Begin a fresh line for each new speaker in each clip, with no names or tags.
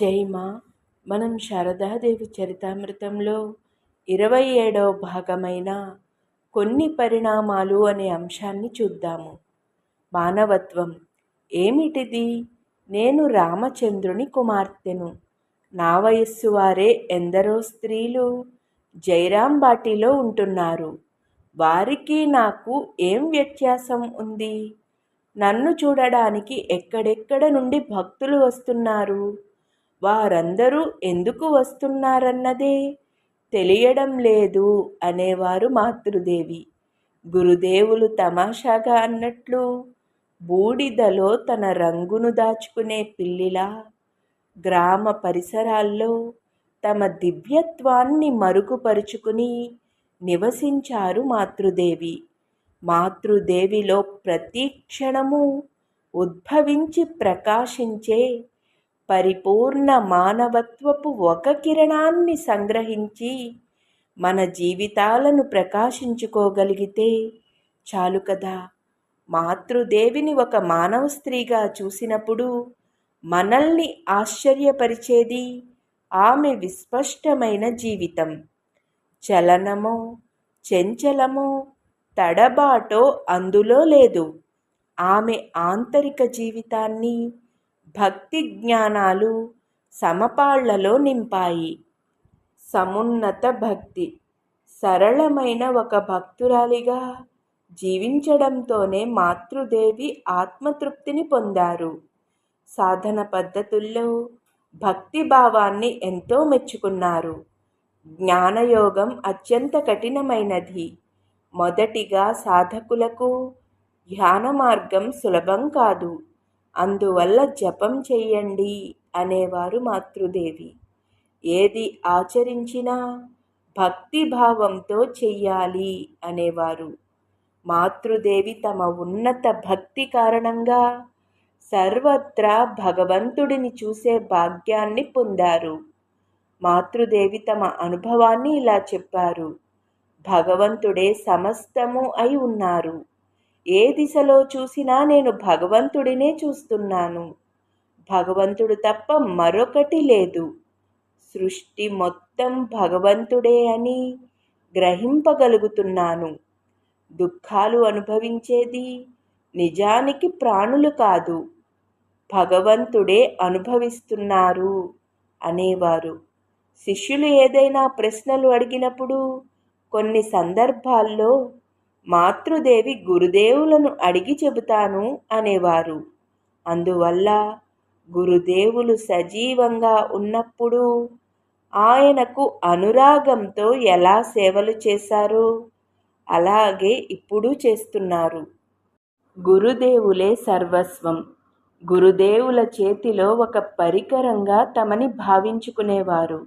జైమా మనం శారదాదేవి చరితామృతంలో ఇరవై ఏడవ భాగమైన కొన్ని పరిణామాలు అనే అంశాన్ని చూద్దాము. మానవత్వం ఏమిటిది? నేను రామచంద్రుని కుమార్తెను. నా వయస్సు వారే ఎందరో స్త్రీలు జైరాం బాటిలో ఉంటున్నారు. వారికి నాకు ఏం వ్యత్యాసం ఉంది? నన్ను చూడడానికి ఎక్కడెక్కడ నుండి భక్తులు వస్తున్నారు? వారందరూ ఎందుకు వస్తున్నారన్నదే తెలియడం లేదు అనేవారు మాతృదేవి. గురుదేవులు తమాషాగా అన్నట్లు బూడిదలో తన రంగును దాచుకునే పిల్లిలా గ్రామ పరిసరాల్లో తమ దివ్యత్వాన్ని మరుగుపరుచుకుని నివసించారు మాతృదేవి. మాతృదేవిలో ప్రతి క్షణము ఉద్భవించి ప్రకాశించే పరిపూర్ణ మానవత్వపు ఒక కిరణాన్ని సంగ్రహించి మన జీవితాలను ప్రకాశించుకోగలిగితే చాలు కదా. మాతృదేవిని ఒక మానవ స్త్రీగా చూసినప్పుడు మనల్ని ఆశ్చర్యపరిచేది ఆమె విస్పష్టమైన జీవితం. చలనమో చెంచలమో తడబాటో అందులో లేదు. ఆమె ఆంతరిక జీవితాన్ని భక్తి జ్ఞానాలు సమపాళ్ళలో నింపాయి. సమున్నత భక్తి సరళమైన ఒక భక్తురాలిగా జీవించడంతోనే మాతృదేవి ఆత్మతృప్తిని పొందారు. సాధన పద్ధతుల్లో భక్తి భావాన్ని ఎంతో మెచ్చుకున్నారు. జ్ఞానయోగం అత్యంత కఠినమైనది. మొదటిగా సాధకులకు ధ్యాన మార్గం సులభం కాదు. అందువల్ల జపం చెయ్యండి అనేవారు మాతృదేవి. ఏది ఆచరించినా భక్తిభావంతో చెయ్యాలి అనేవారు. మాతృదేవి తమ ఉన్నత భక్తి కారణంగా సర్వత్రా భగవంతుడిని చూసే భాగ్యాన్ని పొందారు. మాతృదేవి తమ అనుభవాన్ని ఇలా చెప్పారు. భగవంతుడే సమస్తము అయి ఉన్నారు. ఏ దిశలో చూసినా నేను భగవంతుడినే చూస్తున్నాను. భగవంతుడు తప్ప మరొకటి లేదు. సృష్టి మొత్తం భగవంతుడే అని గ్రహింపగలుగుతున్నాను. దుఃఖాలు అనుభవించేది నిజానికి ప్రాణులు కాదు. భగవంతుడే అనుభవిస్తున్నారు అనేవారు. శిష్యులు ఏదైనా ప్రశ్నలు అడిగినప్పుడు కొన్ని సందర్భాల్లో మాతృదేవి గురుదేవులను అడిగి చెబుతాను అనేవారు. అందువల్ల గురుదేవులు సజీవంగా ఉన్నప్పుడు ఆయనకు అనురాగంతో ఎలా సేవలు చేశారో అలాగే ఇప్పుడు చేస్తున్నారు. గురుదేవులే సర్వస్వం. గురుదేవుల చేతిలో ఒక పరికరంగా తమని భావించుకునేవారు.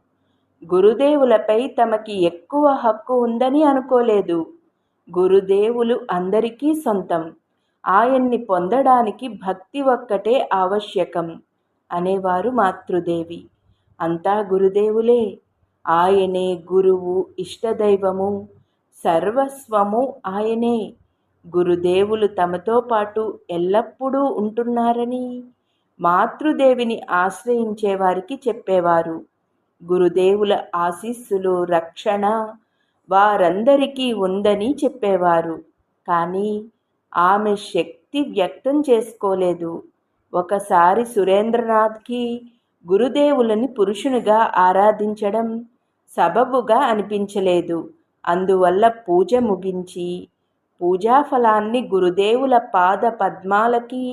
గురుదేవులపై తమకి ఎక్కువ హక్కు ఉందని అనుకోలేదు. గురుదేవులు అందరికీ సొంతం. ఆయన్ని పొందడానికి భక్తి ఒక్కటే ఆవశ్యకం అనేవారు మాతృదేవి. అంతా గురుదేవులే. ఆయనే గురువు ఇష్టదైవము. సర్వస్వము ఆయనే. గురుదేవులు తమతో పాటు ఎల్లప్పుడూ ఉంటున్నారని మాతృదేవిని ఆశ్రయించేవారికి చెప్పేవారు. గురుదేవుల ఆశీస్సులు రక్షణ వారందరికీ ఉందని చెప్పేవారు. కానీ ఆమె శక్తి వ్యక్తం చేసుకోలేదు. ఒకసారి సురేంద్రనాథ్కి గురుదేవులని పురుషునిగా ఆరాధించడం సబబుగా అనిపించలేదు. అందువల్ల పూజ ముగించి పూజాఫలాన్ని గురుదేవుల పాద పద్మాలకి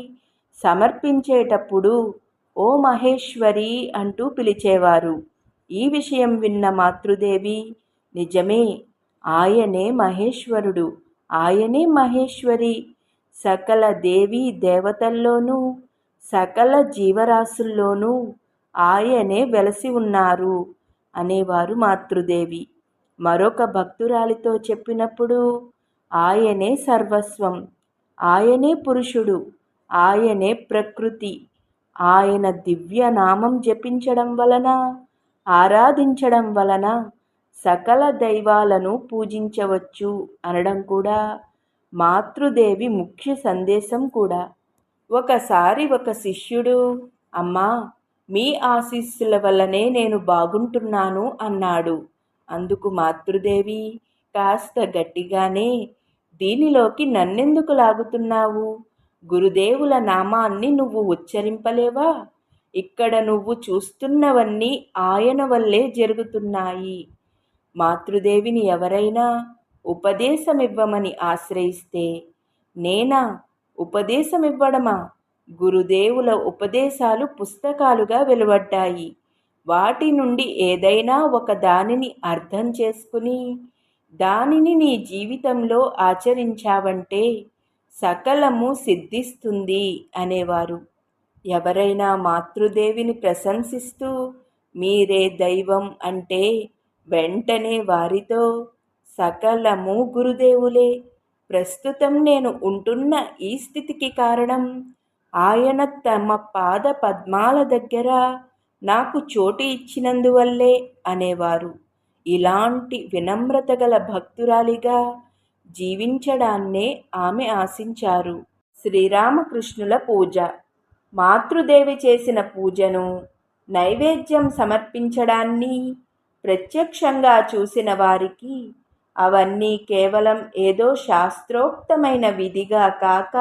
సమర్పించేటప్పుడు ఓ మహేశ్వరి అంటూ పిలిచేవారు. ఈ విషయం విన్న మాతృదేవి నిజమే ఆయనే మహేశ్వరుడు ఆయనే మహేశ్వరి. సకల దేవీ దేవతల్లోనూ సకల జీవరాశుల్లోనూ ఆయనే వెలసి ఉన్నారు అనేవారు మాతృదేవి. మరొక భక్తురాలితో చెప్పినప్పుడు ఆయనే సర్వస్వం ఆయనే పురుషుడు ఆయనే ప్రకృతి. ఆయన దివ్య నామం జపించడం వలన ఆరాధించడం వలన సకల దైవాలను పూజించవచ్చు అనడం కూడా మాతృదేవి ముఖ్య సందేశం కూడా. ఒకసారి ఒక శిష్యుడు అమ్మా మీ ఆశీస్సుల వల్లనే నేను బాగుంటున్నాను అన్నాడు. అందుకు మాతృదేవి కాస్త గట్టిగానే దీనిలోకి నన్నెందుకు లాగుతున్నావు? గురుదేవుల నామాన్ని నువ్వు ఉచ్చరింపలేవా? ఇక్కడ నువ్వు చూస్తున్నవన్నీ ఆయన వల్లే జరుగుతున్నాయి. మాతృదేవిని ఎవరైనా ఉపదేశమివ్వమని ఆశ్రయిస్తే నేనా ఉపదేశమివ్వడమా? గురుదేవుల ఉపదేశాలు పుస్తకాలుగా వెలువడ్డాయి. వాటి నుండి ఏదైనా ఒక దానిని అర్థం చేసుకుని దానిని నీ జీవితంలో ఆచరించావంటే సకలము సిద్ధిస్తుంది అనేవారు. ఎవరైనా మాతృదేవిని ప్రశంసిస్తూ మీరే దైవం అంటే వెంటనే వారితో సకలము గురుదేవులే ప్రస్తుతం నేను ఉంటున్న ఈ స్థితికి కారణం ఆయన తమ పాద పద్మాల దగ్గర నాకు చోటు ఇచ్చినందువల్లే అనేవారు. ఇలాంటి వినమ్రత గల భక్తురాలిగా జీవించడాన్నే ఆమె ఆశించారు. శ్రీరామకృష్ణుల పూజ. మాతృదేవి చేసిన పూజను నైవేద్యం సమర్పించడాన్ని ప్రత్యక్షంగా చూసిన వారికి అవన్నీ కేవలం ఏదో శాస్త్రోక్తమైన విధిగా కాక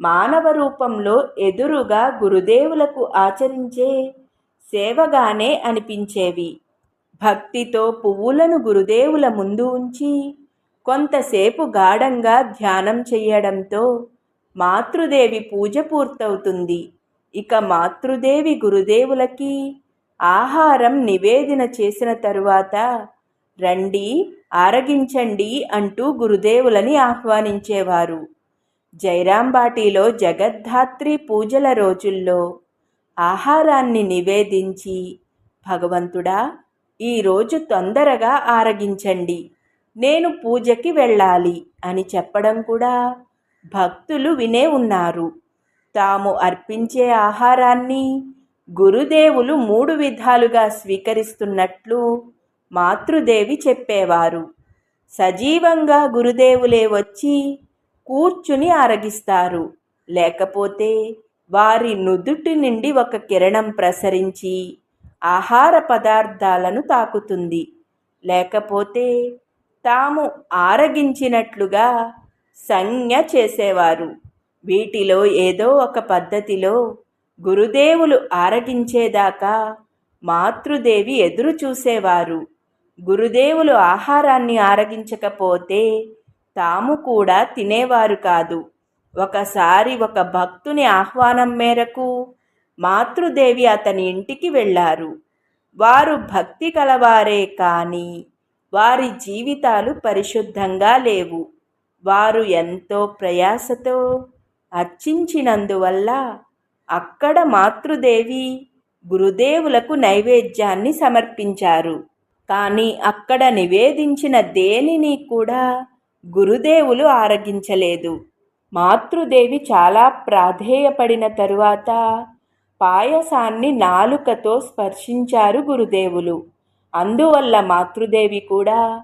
మానవ రూపంలో ఎదురుగా గురుదేవులకు ఆచరించే సేవగానే అనిపించేవి. భక్తితో పువ్వులను గురుదేవుల ముందు ఉంచి కొంతసేపు గాఢంగా ధ్యానం చెయ్యడంతో మాతృదేవి పూజ పూర్తవుతుంది. ఇక మాతృదేవి గురుదేవులకి ఆహారం నివేదన చేసిన తరువాత రండి ఆరగించండి అంటూ గురుదేవులని ఆహ్వానించేవారు. జైరాంబాటిలో జగద్ధాత్రి పూజల రోజుల్లో ఆహారాన్ని నివేదించి భగవంతుడా ఈరోజు తొందరగా ఆరగించండి నేను పూజకి వెళ్ళాలి అని చెప్పడం కూడా భక్తులు వినే ఉన్నారు. తాము అర్పించే ఆహారాన్ని గురుదేవులు మూడు విధాలుగా స్వీకరిస్తున్నట్లు మాతృదేవి చెప్పేవారు. సజీవంగా గురుదేవులే వచ్చి కూర్చుని ఆరగిస్తారు. లేకపోతే వారి నుదుటి నుండి ఒక కిరణం ప్రసరించి ఆహార పదార్థాలను తాకుతుంది. లేకపోతే తాము ఆరగించినట్లుగా సంజ్ఞ చేసేవారు. వీటిలో ఏదో ఒక పద్ధతిలో గురుదేవులు ఆరగించేదాకా మాతృదేవి ఎదురు చూసేవారు. గురుదేవులు ఆహారాన్ని ఆరగించకపోతే తాము కూడా తినేవారు కాదు. ఒకసారి ఒక భక్తుని ఆహ్వానం మేరకు మాతృదేవి అతని ఇంటికి వెళ్ళారు. వారు భక్తి కలవారే కానీ వారి జీవితాలు పరిశుద్ధంగా లేవు. వారు ఎంతో ప్రయాసతో అర్చించినందువల్ల అక్కడ మాతృదేవి గురుదేవులకు నైవేద్యాన్ని సమర్పించారు. కానీ అక్కడ నివేదించిన దేనిని కూడా గురుదేవులు ఆరగించలేదు. మాతృదేవి చాలా ప్రాధేయపడిన తరువాత పాయసాన్ని నాలుకతో స్పర్శించారు గురుదేవులు. అందువల్ల మాతృదేవి కూడా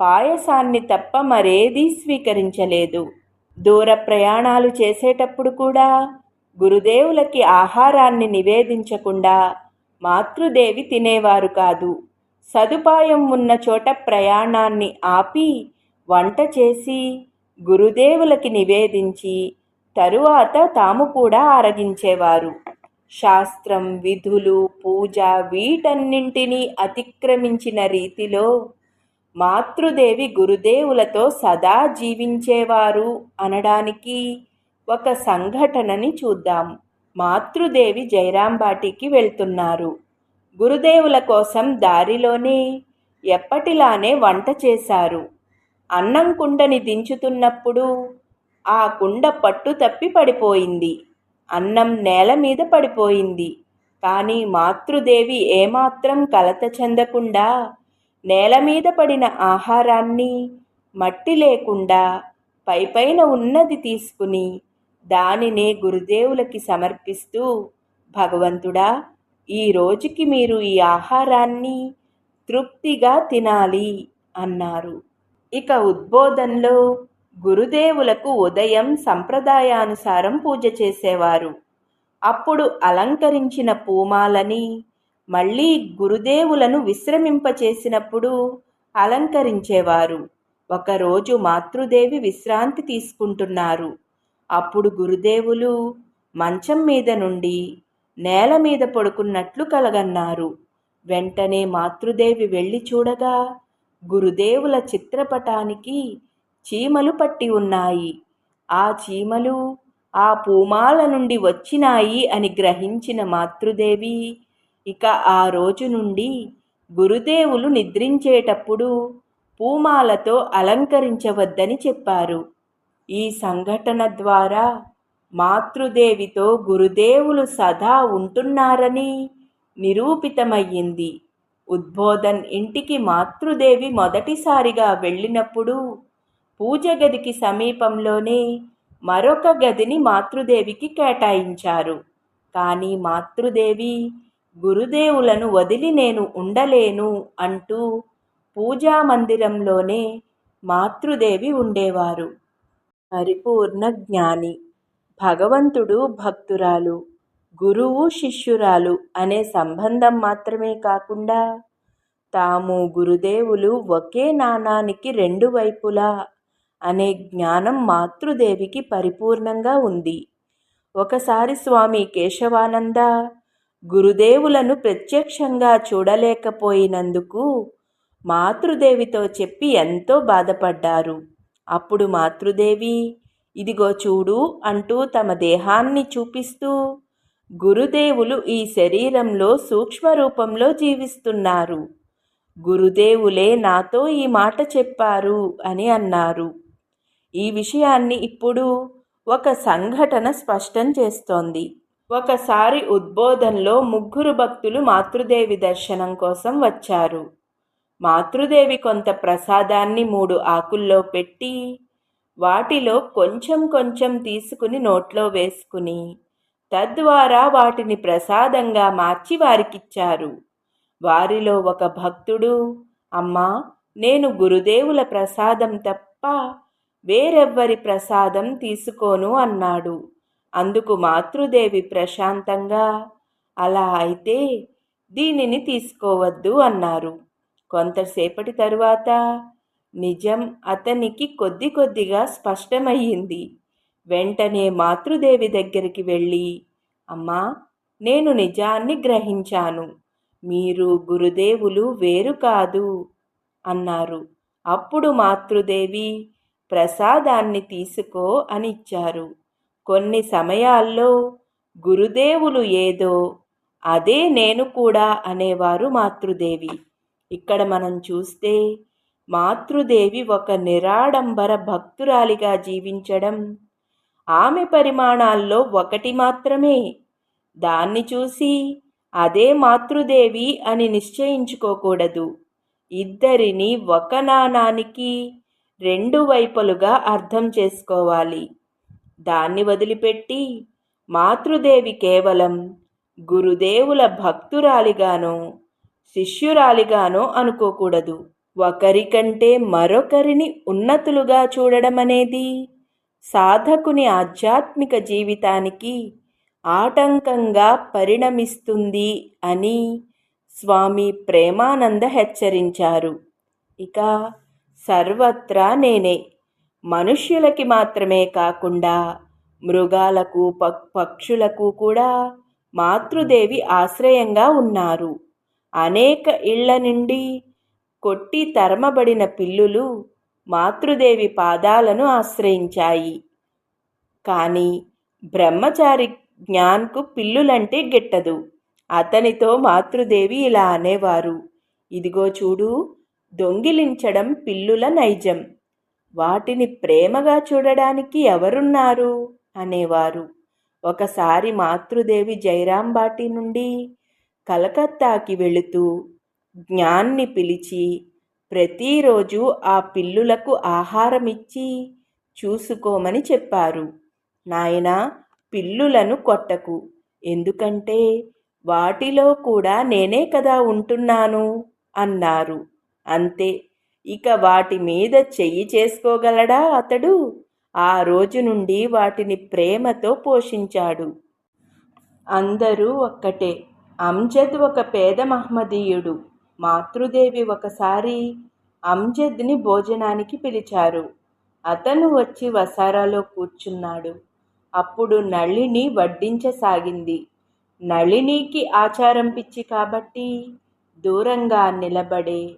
పాయసాన్ని తప్ప మరేదీ స్వీకరించలేదు. దూర ప్రయాణాలు చేసేటప్పుడు కూడా గురుదేవులకి ఆహారాన్ని నివేదించకుండా మాతృదేవి తినేవారు కాదు. సదుపాయం ఉన్న చోట ప్రయాణాన్ని ఆపి వంట చేసి గురుదేవులకి నివేదించి తరువాత తాము కూడా ఆరగించేవారు. శాస్త్రం విధులు పూజ వీటన్నింటినీ అతిక్రమించిన రీతిలో మాతృదేవి గురుదేవులతో సదా జీవించేవారు అనడానికి ఒక సంఘటనని చూద్దాం. మాతృదేవి జైరాంబాటికి వెళ్తున్నారు. గురుదేవుల కోసం దారిలోనే ఎప్పటిలానే వంట చేశారు. అన్నం కుండని దించుతున్నప్పుడు ఆ కుండ పట్టు తప్పి పడిపోయింది. అన్నం నేల మీద పడిపోయింది. కానీ మాతృదేవి ఏమాత్రం కలత చెందకుండా నేల మీద పడిన ఆహారాన్ని మట్టి లేకుండా పైపైన ఉన్నది తీసుకుని దానినే గురుదేవులకి సమర్పిస్తూ భగవంతుడా ఈ రోజుకి మీరు ఈ ఆహారాన్ని తృప్తిగా తినాలి అన్నారు. ఇక ఉద్బోధనలో గురుదేవులకు ఉదయం సంప్రదాయానుసారం పూజ చేసేవారు. అప్పుడు అలంకరించిన పూమాలని మళ్ళీ గురుదేవులను విశ్రమింపచేసినప్పుడు అలంకరించేవారు. ఒకరోజు మాతృదేవి విశ్రాంతి తీసుకుంటున్నారు. అప్పుడు గురుదేవులు మంచం మీద నుండి నేల మీద పడుకున్నట్లు కలగన్నారు. వెంటనే మాతృదేవి వెళ్ళి చూడగా గురుదేవుల చిత్రపటానికి చీమలు పట్టి ఉన్నాయి. ఆ చీమలు ఆ పూమాల నుండి వచ్చినాయి అని గ్రహించిన మాతృదేవి ఇక ఆ రోజు నుండి గురుదేవులు నిద్రించేటప్పుడు పూమాలతో అలంకరించవద్దని చెప్పారు. ఈ సంఘటన ద్వారా మాతృదేవితో గురుదేవులు సదా ఉంటున్నారని నిరూపితమయ్యింది. ఉద్బోధన్ ఇంటికి మాతృదేవి మొదటిసారిగా వెళ్ళినప్పుడు పూజ గదికి సమీపంలోనే మరొక గదిని మాతృదేవికి కేటాయించారు. కానీ మాతృదేవి గురుదేవులను వదిలి నేను ఉండలేను అంటూ పూజా మందిరంలోనే మాతృదేవి ఉండేవారు. పరిపూర్ణ జ్ఞాని. భగవంతుడు భక్తురాలు గురువు శిష్యురాలు అనే సంబంధం మాత్రమే కాకుండా తాము గురుదేవులు ఒకే నాణానికి రెండు వైపులా అనే జ్ఞానం మాతృదేవికి పరిపూర్ణంగా ఉంది. ఒకసారి స్వామి కేశవానంద గురుదేవులను ప్రత్యక్షంగా చూడలేకపోయినందుకు మాతృదేవితో చెప్పి ఎంతో బాధపడ్డారు. అప్పుడు మాతృదేవి ఇదిగో చూడు అంటూ తమ దేహాన్ని చూపిస్తూ గురుదేవులు ఈ శరీరంలో సూక్ష్మ రూపంలో జీవిస్తున్నారు. గురుదేవులే నాతో ఈ మాట చెప్పారు అని అన్నారు. ఈ విషయాన్ని ఇప్పుడు ఒక సంఘటన స్పష్టం చేస్తోంది. ఒకసారి ఉద్బోధనలో ముగ్గురు భక్తులు మాతృదేవి దర్శనం కోసం వచ్చారు. మాతృదేవి కొంత ప్రసాదాన్ని మూడు ఆకుల్లో పెట్టి వాటిలో కొంచెం కొంచెం తీసుకుని నోట్లో వేసుకుని తద్వారా వాటిని ప్రసాదంగా మార్చి వారికిచ్చారు. వారిలో ఒక భక్తుడు అమ్మా నేను గురుదేవుల ప్రసాదం తప్ప వేరెవ్వరి ప్రసాదం తీసుకోను అన్నాడు. అందుకు మాతృదేవి ప్రశాంతంగా అలా అయితే దీనిని తీసుకోవద్దు అన్నారు. కొంతసేపటి తరువాత నిజం అతనికి కొద్ది కొద్దిగా స్పష్టమయ్యింది. వెంటనే మాతృదేవి దగ్గరికి వెళ్ళి అమ్మా నేను నిజాన్ని గ్రహించాను. మీరు గురుదేవులు వేరు కాదు అన్నారు. అప్పుడు మాతృదేవి ప్రసాదాన్ని తీసుకో అని ఇచ్చారు. కొన్ని సమయాల్లో గురుదేవులు ఏదో అదే నేను కూడా అనేవారు మాతృదేవి. ఇక్కడ మనం చూస్తే మాతృదేవి ఒక నిరాడంబర భక్తురాలిగా జీవించడం. ఆమె పరిమాణాల్లో ఒకటి మాత్రమే. దాన్ని చూసి అదే మాతృదేవి అని నిశ్చయించుకోకూడదు. ఇద్దరిని ఒక నాణానికి రెండు వైపులుగా అర్థం చేసుకోవాలి. దాన్ని వదిలిపెట్టి మాతృదేవి కేవలం గురుదేవుల భక్తురాలిగానో శిష్యురాలిగానో అనుకోకూడదు. ఒకరికంటే మరొకరిని ఉన్నతులుగా చూడడం అనేది సాధకుని ఆధ్యాత్మిక జీవితానికి ఆటంకంగా పరిణమిస్తుంది అని స్వామి ప్రేమానంద హెచ్చరించారు. ఇక సర్వత్రా నేనే. మనుష్యులకి మాత్రమే కాకుండా మృగాలకు పక్షులకు కూడా మాతృదేవి ఆశ్రయంగా ఉన్నారు. అనేక ఇళ్ళ నుండి కొట్టి తరమబడిన పిల్లులు మాతృదేవి పాదాలను ఆశ్రయించాయి. కానీ బ్రహ్మచారి జ్ఞాన్కు పిల్లులంటే గిట్టదు. అతనితో మాతృదేవి ఇలా అనేవారు. ఇదిగో చూడు దొంగిలించడం పిల్లుల నైజం. వాటిని ప్రేమగా చూడడానికి ఎవరున్నారు? అనేవారు. ఒకసారి మాతృదేవి జైరాంబాటి నుండి కలకత్తాకి వెళుతూ జ్ఞాన్ని పిలిచి ప్రతిరోజు ఆ పిల్లులకు ఆహారమిచ్చి చూసుకోమని చెప్పారు. నాయన పిల్లులను కొట్టకు. ఎందుకంటే వాటిలో కూడా నేనే కదా ఉంటున్నాను అన్నారు. అంతే. ఇక వాటి మీద చెయ్యి చేసుకోగలడా అతడు? ఆ రోజు నుండి వాటిని ప్రేమతో పోషించాడు. అందరూ ఒక్కటే. అంజద్ ఒక పేద మహ్మదీయుడు మాతృదేవి ఒకసారి అంజద్ని భోజనానికి పిలిచారు. అతను వచ్చి వసారాలో కూర్చున్నాడు. అప్పుడు నళిని వడ్డించసాగింది. నళినికి ఆచారం పిచ్చి కాబట్టి దూరంగా నిలబడే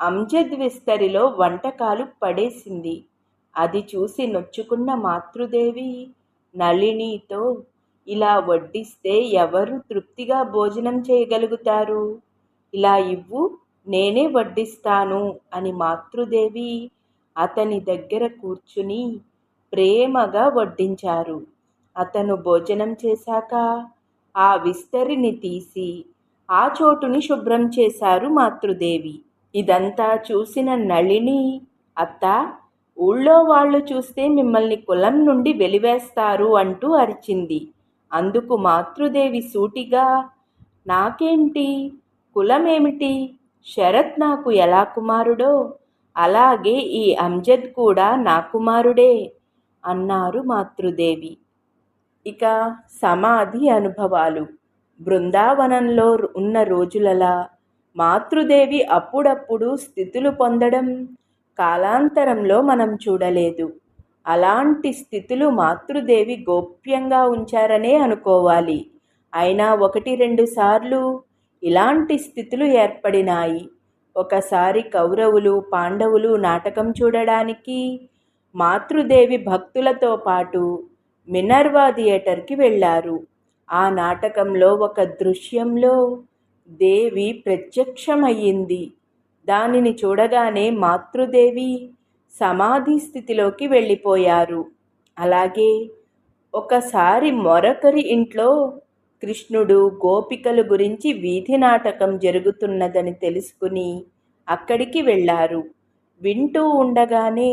అంజద్ విస్తరిలో వంటకాలు పడేసింది. అది చూసి నొచ్చుకున్న మాతృదేవి నళినితో ఇలా వడ్డిస్తే ఎవరు తృప్తిగా భోజనం చేయగలుగుతారు? ఇలా ఇవ్వు నేనే వడ్డిస్తాను అని మాతృదేవి అతని దగ్గర కూర్చుని ప్రేమగా వడ్డించారు. అతను భోజనం చేశాక ఆ విస్తరిని తీసి ఆ చోటుని శుభ్రం చేశారు మాతృదేవి. ఇదంతా చూసిన నళిని అత్త ఊళ్ళో వాళ్ళు చూస్తే మిమ్మల్ని కులం నుండి వెలివేస్తారు అంటూ అరిచింది. అందుకు మాతృదేవి సూటిగా నాకేంటి? కులమేమిటి? శరత్ నాకు ఎలా కుమారుడో అలాగే ఈ అంజద్ కూడా నా కుమారుడే అన్నారు మాతృదేవి. ఇక సమాధి అనుభవాలు. బృందావనంలో ఉన్న రోజులలా మాతృదేవి అప్పుడప్పుడు స్థితులు పొందడం కాలాంతరంలో మనం చూడలేదు. అలాంటి స్థితులు మాతృదేవి గోప్యంగా ఉంచారనే అనుకోవాలి. అయినా ఒకటి రెండు సార్లు ఇలాంటి స్థితులు ఏర్పడినాయి. ఒకసారి కౌరవులు పాండవులు నాటకం చూడడానికి మాతృదేవి భక్తులతో పాటు మినర్వా థియేటర్కి వెళ్ళారు. ఆ నాటకంలో ఒక దృశ్యంలో దేవి ప్రత్యక్షమయ్యింది. దానిని చూడగానే మాతృదేవి సమాధి స్థితిలోకి వెళ్ళిపోయారు. అలాగే ఒకసారి మరొకరి ఇంట్లో కృష్ణుడు గోపికల గురించి వీధి నాటకం జరుగుతున్నదని తెలుసుకుని అక్కడికి వెళ్ళారు. వింటూ ఉండగానే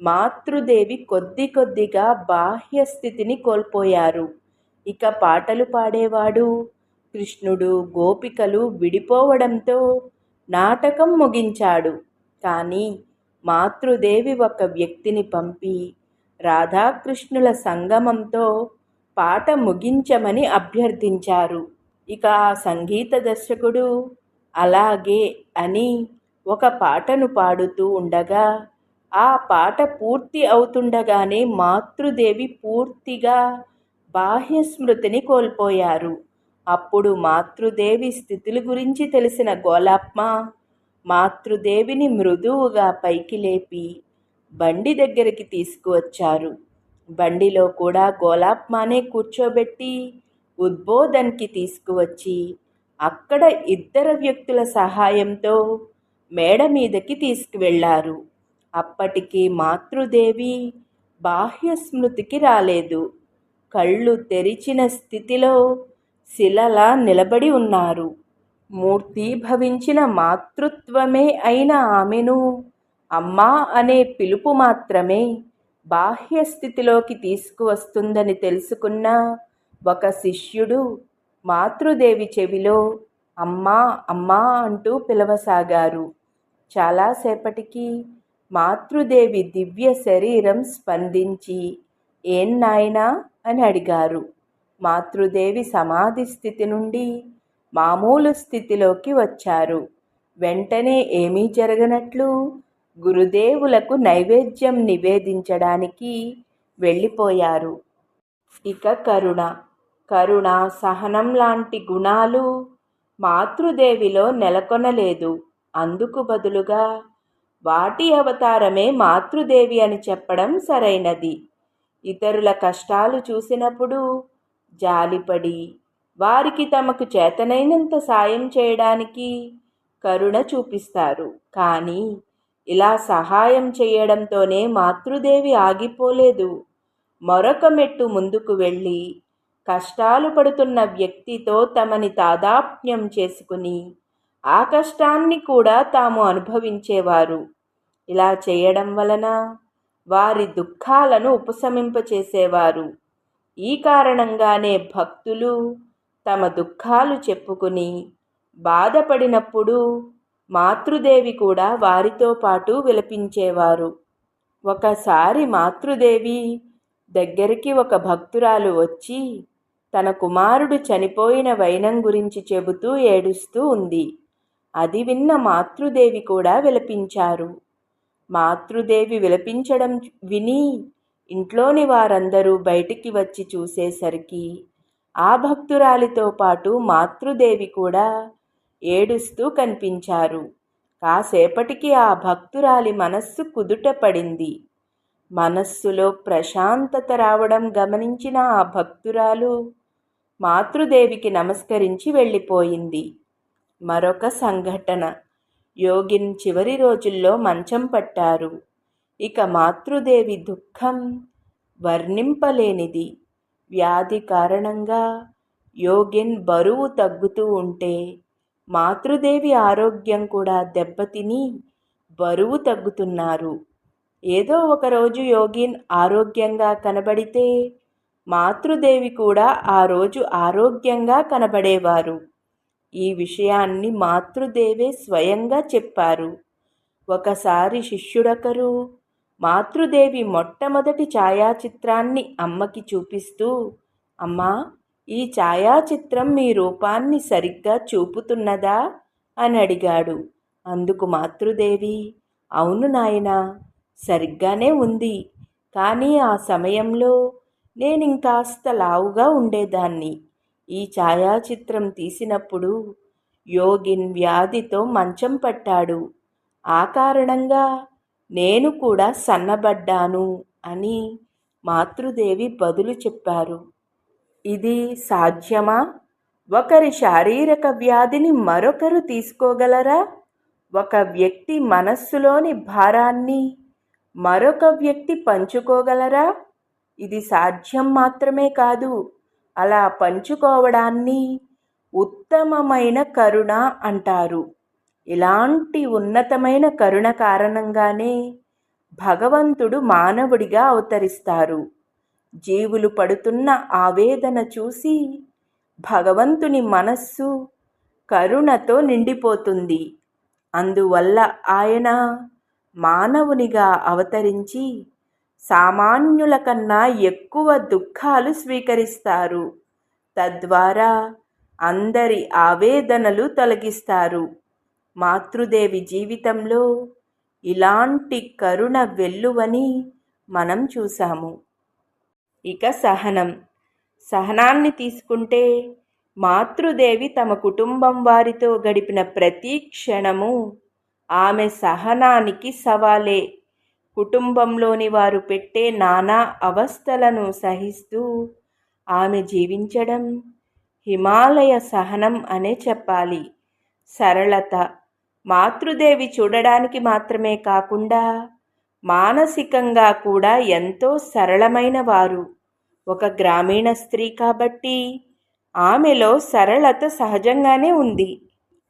మాతృదేవి కొద్ది కొద్దిగా బాహ్య స్థితిని కోల్పోయారు. ఇక పాటలు పాడేవాడు కృష్ణుడు గోపికలు విడిపోవడంతో నాటకం ముగించాడు. కానీ మాతృదేవి ఒక వ్యక్తిని పంపి రాధాకృష్ణుల సంగమంతో పాట ముగించమని అభ్యర్థించారు. ఇక ఆ సంగీత దర్శకుడు అలాగే అని ఒక పాటను పాడుతూ ఉండగా ఆ పాట పూర్తి అవుతుండగానే మాతృదేవి పూర్తిగా బాహ్య స్మృతిని కోల్పోయారు. అప్పుడు మాతృదేవి స్థితుల గురించి తెలిసిన గోలాప్మ మాతృదేవిని మృదువుగా పైకి లేపి బండి దగ్గరికి తీసుకువచ్చారు. బండిలో కూడా గోలాప్మానే కూర్చోబెట్టి ఉద్బోధన్కి తీసుకువచ్చి అక్కడ ఇద్దరు వ్యక్తుల సహాయంతో మేడ మీదకి తీసుకువెళ్ళారు. అప్పటికి మాతృదేవి బాహ్య స్మృతికి రాలేదు. కళ్ళు తెరిచిన స్థితిలో శిలలా నిలబడి ఉన్నారు. మూర్తి భవించిన మాతృత్వమే అయిన ఆమెను. అమ్మా అనే పిలుపు మాత్రమే బాహ్య స్థితిలోకి తీసుకువస్తుందని తెలుసుకున్న ఒక శిష్యుడు మాతృదేవి చెవిలో అమ్మా అమ్మా అంటూ పిలవసాగారు. చాలాసేపటికి మాతృదేవి దివ్య శరీరం స్పందించి ఏం నాయనా? అని అడిగారు. మాతృదేవి సమాధి స్థితి నుండి మామూలు స్థితిలోకి వచ్చారు. వెంటనే ఏమీ జరగనట్లు గురుదేవులకు నైవేద్యం నివేదించడానికి వెళ్ళిపోయారు. ఇక కరుణ. కరుణ సహనం లాంటి గుణాలు మాతృదేవిలో నెలకొనలేదు. అందుకు బదులుగా వాటి అవతారమే మాతృదేవి అని చెప్పడం సరైనది. ఇతరుల కష్టాలు చూసినప్పుడు జాలిపడి వారికి తమకు చేతనైనంత సాయం చేయడానికి కరుణ చూపిస్తారు. కానీ ఇలా సహాయం చేయడంతోనే మాతృదేవి ఆగిపోలేదు. మరొక మెట్టు ముందుకు వెళ్ళి కష్టాలు పడుతున్న వ్యక్తితో తమని తాదాప్యం చేసుకుని ఆ కష్టాన్ని కూడా తాము అనుభవించేవారు. ఇలా చేయడం వలన వారి దుఃఖాలను ఉపశమింపచేసేవారు. ఈ కారణంగానే భక్తులు తమ దుఃఖాలు చెప్పుకుని బాధపడినప్పుడు మాతృదేవి కూడా వారితో పాటు విలపించేవారు. ఒకసారి మాతృదేవి దగ్గరికి ఒక భక్తురాలు వచ్చి తన కుమారుడు చనిపోయిన వైనం గురించి చెబుతూ ఏడుస్తూ ఉంది. అది విన్న మాతృదేవి కూడా విలపించారు. మాతృదేవి విలపించడం విని ఇంట్లోని వారందరూ బయటికి వచ్చి చూసేసరికి ఆ భక్తురాలితో పాటు మాతృదేవి కూడా ఏడుస్తూ కనిపించారు. కాసేపటికి ఆ భక్తురాలి మనస్సు కుదుట పడింది. మనస్సులో ప్రశాంతత రావడం గమనించిన ఆ భక్తురాలు మాతృదేవికి నమస్కరించి వెళ్ళిపోయింది. మరొక సంఘటన. యోగిన్ చివరి రోజుల్లో మంచం పట్టారు. ఇక మాతృదేవి దుఃఖం వర్ణింపలేనిది. వ్యాధి కారణంగా యోగిన్ బరువు తగ్గుతూ ఉంటే మాతృదేవి ఆరోగ్యం కూడా దెబ్బతిని బరువు తగ్గుతున్నారు. ఏదో ఒకరోజు యోగిన్ ఆరోగ్యంగా కనబడితే మాతృదేవి కూడా ఆ రోజు ఆరోగ్యంగా కనబడేవారు. ఈ విషయాన్ని మాతృదేవే స్వయంగా చెప్పారు. ఒకసారి శిష్యుడొకరు మాతృదేవి మొట్టమొదటి ఛాయాచిత్రాన్ని అమ్మకి చూపిస్తూ అమ్మా ఈ ఛాయాచిత్రం మీ రూపాన్ని సరిగ్గా చూపుతున్నదా అని అడిగాడు. అందుకు మాతృదేవి అవును నాయనా సరిగ్గానే ఉంది. కానీ ఆ సమయంలో నేనింకాస్త లావుగా ఉండేదాన్ని. ఈ ఛాయాచిత్రం తీసినప్పుడు యోగిన్ వ్యాధితో మంచం పట్టాడు. ఆ కారణంగా నేను కూడా సన్నబడ్డాను అని మాతృదేవి బదులు చెప్పారు. ఇది సాధ్యమా? ఒకరి శారీరక వ్యాధిని మరొకరు తీసుకోగలరా? ఒక వ్యక్తి మనస్సులోని భారాన్ని మరొక వ్యక్తి పంచుకోగలరా? ఇది సాధ్యం మాత్రమే కాదు. అలా పంచుకోవడాన్ని ఉత్తమమైన కరుణ అంటారు. ఇలాంటి ఉన్నతమైన కరుణ కారణంగానే భగవంతుడు మానవుడిగా అవతరిస్తారు. జీవులు పడుతున్న ఆవేదన చూసి భగవంతుని మనస్సు కరుణతో నిండిపోతుంది. అందువల్ల ఆయన మానవునిగా అవతరించి సామాన్యుల కన్నా ఎక్కువ దుఃఖాలు స్వీకరిస్తారు. తద్వారా అందరి ఆవేదనలు తొలగిస్తారు. మాతృదేవి జీవితంలో ఇలాంటి కరుణ వెల్లువని మనం చూసాము ఇక సహనం. సహనాన్ని తీసుకుంటే మాతృదేవి తమ కుటుంబం వారితో గడిపిన ప్రతి క్షణము ఆమె సహనానికి సవాలే. కుటుంబంలోని వారు పెట్టే నానా అవస్థలను సహిస్తూ ఆమె జీవించడం హిమాలయ సహనం అనే చెప్పాలి. సరళత. మాతృదేవి చూడడానికి మాత్రమే కాకుండా మానసికంగా కూడా ఎంతో సరళమైన వారు. ఒక గ్రామీణ స్త్రీ కాబట్టి ఆమెలో సరళత సహజంగానే ఉంది.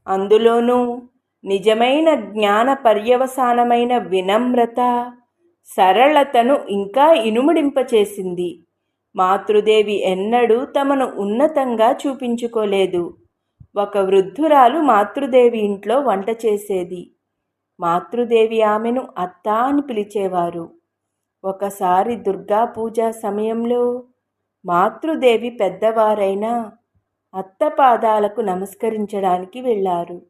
అందులోనూ నిజమైన జ్ఞాన పర్యవసానమైన వినమ్రత సరళతను ఇంకా ఇనుముడింపచేసింది. మాతృదేవి ఎన్నడూ తమను ఉన్నతంగా చూపించుకోలేదు. ఒక వృద్ధురాలు మాతృదేవి ఇంట్లో వంట చేసేది. మాతృదేవి ఆమెను అత్త అని పిలిచేవారు. ఒకసారి దుర్గా పూజ సమయంలో మాతృదేవి పెద్దవారైన అత్త పాదాలకు నమస్కరించడానికి వెళ్ళారు.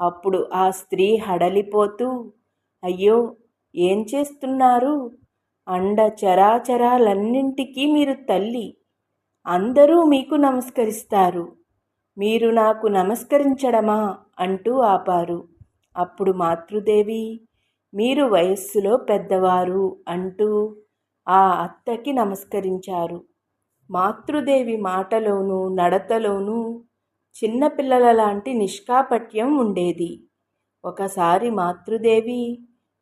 అప్పుడు ఆ స్త్రీ హడలిపోతూ అయ్యో ఏం చేస్తున్నారు? అండ చరాచరాలన్నింటికీ మీరు తల్లి. అందరూ మీకు నమస్కరిస్తారు. మీరు నాకు నమస్కరించడమా? అంటూ ఆపారు. అప్పుడు మాతృదేవి మీరు వయస్సులో పెద్దవారు అంటూ ఆ అత్తకి నమస్కరించారు. మాతృదేవి మాటలోనూ నడతలోనూ చిన్నపిల్లల లాంటి నిష్కాపట్యం ఉండేది. ఒకసారి మాతృదేవి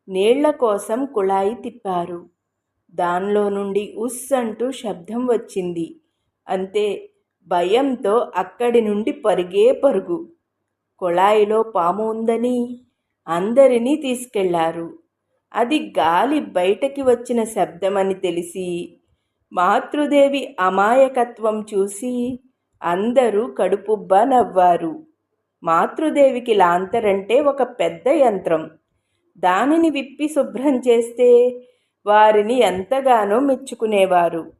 నీళ్ళ కోసం కుళాయి తిప్పారు. దానిలో నుండి ఉస్ అంటూ శబ్దం వచ్చింది. అంతే భయంతో అక్కడి నుండి పరుగే పరుగు. కుళాయిలో పాము ఉందని అందరినీ తీసుకెళ్ళారు. అది గాలి బయటకి వచ్చిన శబ్దమని తెలిసి మాతృదేవి అమాయకత్వం చూసి అందరూ కడుపుబ్బ నవ్వారు. మాతృదేవికి లాంతరంటే ఒక పెద్ద యంత్రం. దానిని విప్పి శుభ్రం చేస్తే వారిని ఎంతగానో మెచ్చుకునేవారు.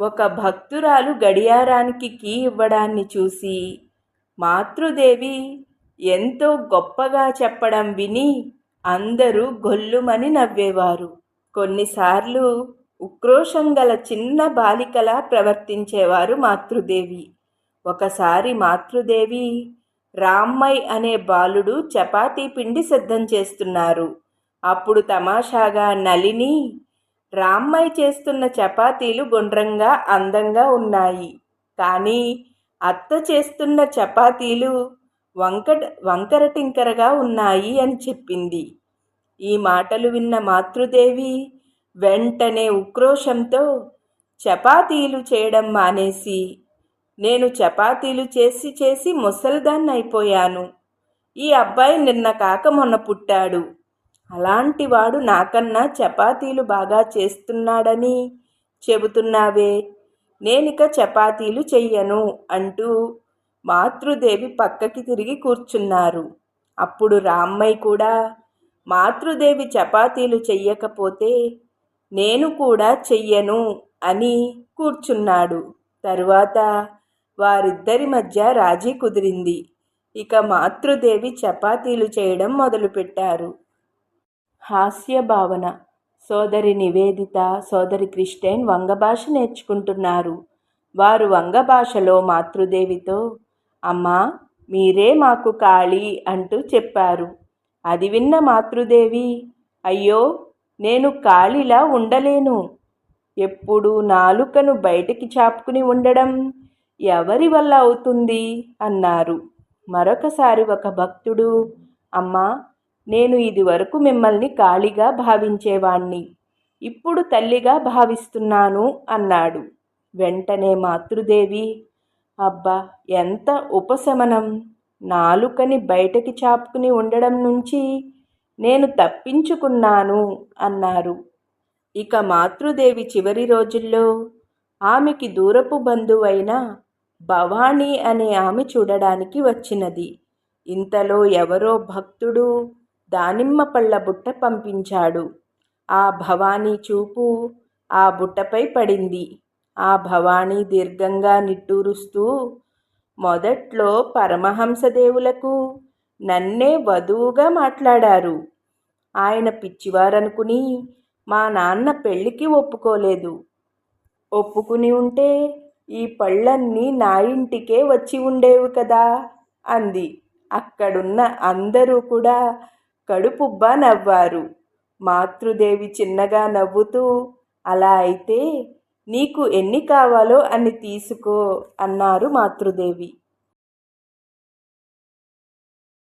ఒక భక్తురాలు గడియారానికి కీ ఇవ్వడాన్ని చూసి మాతృదేవి ఎంతో గొప్పగా చెప్పడం విని అందరూ గొల్లుమని నవ్వేవారు. కొన్నిసార్లు ఉక్రోషం గల చిన్న బాలికలా ప్రవర్తించేవారు మాతృదేవి. ఒకసారి మాతృదేవి రామ్మై అనే బాలుడు చపాతీ పిండి సిద్ధం చేస్తున్నారు. అప్పుడు తమాషాగా నలిని రామ్మాయి చేస్తున్న చపాతీలు గుండ్రంగా అందంగా ఉన్నాయి. కానీ అత్త చేస్తున్న చపాతీలు వంకట టింకరగా ఉన్నాయి అని చెప్పింది. ఈ మాటలు విన్న మాతృదేవి వెంటనే ఉక్రోషంతో చపాతీలు చేయడం మానేసి నేను చపాతీలు చేసి చేసి ముసల్దాన్ని అయిపోయాను ఈ అబ్బాయి నిన్న కాక మొన్న పుట్టాడు. అలాంటివాడు నాకన్నా చపాతీలు బాగా చేస్తున్నాడని చెబుతున్నావే. నేనిక చపాతీలు చెయ్యను అంటూ మాతృదేవి పక్కకి తిరిగి కూర్చున్నారు. అప్పుడు రామ్మయ్య కూడా మాతృదేవి చపాతీలు చెయ్యకపోతే నేను కూడా చెయ్యను అని కూర్చున్నాడు. తరువాత వారిద్దరి మధ్య రాజీ కుదిరింది. ఇక మాతృదేవి చపాతీలు చేయడం మొదలుపెట్టారు. హాస్య భావన. సోదరి నివేదిత సోదరి క్రిస్టైన్ వంగ భాష నేర్చుకుంటున్నారు. వారు వంగ భాషలో మాతృదేవితో అమ్మా మీరే మాకు కాళీ అంటూ చెప్పారు. అది విన్న మాతృదేవి అయ్యో నేను ఖాళీలా ఉండలేను. ఎప్పుడు నాలుకను బయటికి చాపుకుని ఉండడం ఎవరి వల్ల అవుతుంది? అన్నారు. మరొకసారి ఒక భక్తుడు అమ్మా నేను ఇదివరకు మిమ్మల్ని ఖాళీగా భావించేవాణ్ణి. ఇప్పుడు తల్లిగా భావిస్తున్నాను అన్నాడు. వెంటనే మాతృదేవి అబ్బా ఎంత ఉపశమనం! నాలుకని బయటకి చాపుకుని ఉండడం నుంచి నేను తప్పించుకున్నాను అన్నారు. ఇక మాతృదేవి చివరి రోజుల్లో ఆమెకి దూరపు బంధువైన భవానీ అనే ఆమె చూడడానికి వచ్చినది. ఇంతలో ఎవరో భక్తుడు దానిమ్మ పళ్ళ బుట్ట పంపించాడు. ఆ భవానీ చూపు ఆ బుట్టపై పడింది. ఆ భవానీ దీర్ఘంగా నిట్టూరుస్తూ మొదట్లో పరమహంసదేవులకు నన్నే వధువుగా మాట్లాడారు. ఆయన పిచ్చివారనుకుని మా నాన్న పెళ్ళికి ఒప్పుకోలేదు. ఒప్పుకుని ఉంటే ఈ పళ్ళన్నీ నా ఇంటికే వచ్చి ఉండేవి కదా అంది. అక్కడున్న అందరూ కూడా కడుపుబ్బా నవ్వారు. మాతృదేవి చిన్నగా నవ్వుతూ అలా అయితే నీకు ఎన్ని కావాలో అన్ని తీసుకో అన్నారు మాతృదేవి.